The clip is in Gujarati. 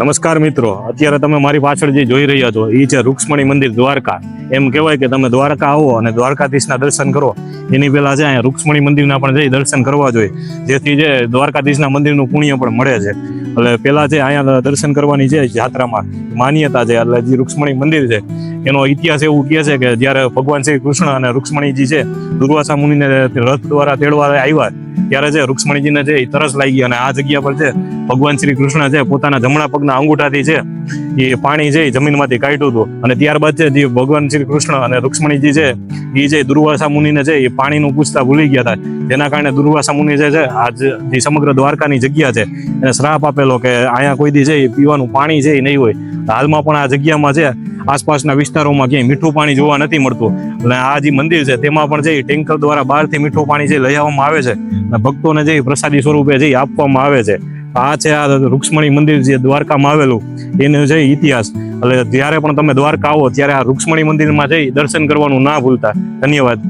નમસ્કાર મિત્રો. અત્યારે તમે મારી પાછળ જે જોઈ રહ્યા છો એ છે રૂક્ષ્મણી મંદિર દ્વારકા. એમ કહેવાય કે તમે દ્વારકા આવો અને દ્વારકાધીશના દર્શન કરો. એની પહેલા છે અહીંયા રૂક્ષ્મણી મંદિરના પણ જઈ દર્શન કરવા જોઈએ. જેથી જે દ્વારકાધીશના મંદિરનું પુણ્ય પણ મળે છે. એટલે પહેલા જે અહીંયા દર્શન કરવાની છે યાત્રામાં માન્યતા છે, એટલે જે રૂક્ષ્મણી મંદિર છે એનો ઇતિહાસ એવું કહે છે કે જ્યારે ભગવાન શ્રી કૃષ્ણ અને રૂક્ષ્મણીજી છે, દુર્વાસા મુનિને રથ દ્વારા તેડવા આવ્યા, ત્યારે છે રૂક્ષ્મણીજીને છે એ તરસ લાગી અને આ જગ્યા પર છે ભગવાન શ્રી કૃષ્ણ છે, પોતાના જમણા પગના અંગૂઠાથી છે એ પાણી છે એ જમીનમાંથી કાઢ્યું હતું અને ત્યારબાદ છે જે ભગવાન શ્રી કૃષ્ણ અને રૂક્ષ્મણીજી છે, એ જે દુર્વાસા મુનિને છે એ પાણીનું પૂછતા ભૂલી ગયા હતા. જેના કારણે દુર્વાસા મુનિ જે છે, આ જે જે સમગ્ર દ્વારકાની જગ્યા છે, એને શ્રાપ આપેલો કે અહીંયા કોઈ દી છે એ પીવાનું પાણી છે એ નહીં હોય. હાલમાં પણ આ જગ્યામાં છે આસપાસના વિસ્તારોમાં ક્યાંય મીઠું પાણી જોવા નથી મળતું. અને આ જે મંદિર છે, તેમાં પણ જે ટેન્કર દ્વારા બહારથી મીઠું પાણી જે લઈ આવવામાં આવે છે, અને ભક્તોને જે પ્રસાદી સ્વરૂપે જે આપવામાં આવે છે, આ છે આ રૂક્ષ્મણી મંદિર જે દ્વારકામાં આવેલું, એનો છે ઇતિહાસ. એટલે જ્યારે પણ તમે દ્વારકા આવો, ત્યારે આ રૂક્ષ્મણી મંદિરમાં જઈ દર્શન કરવાનું ના ભૂલતા. ધન્યવાદ.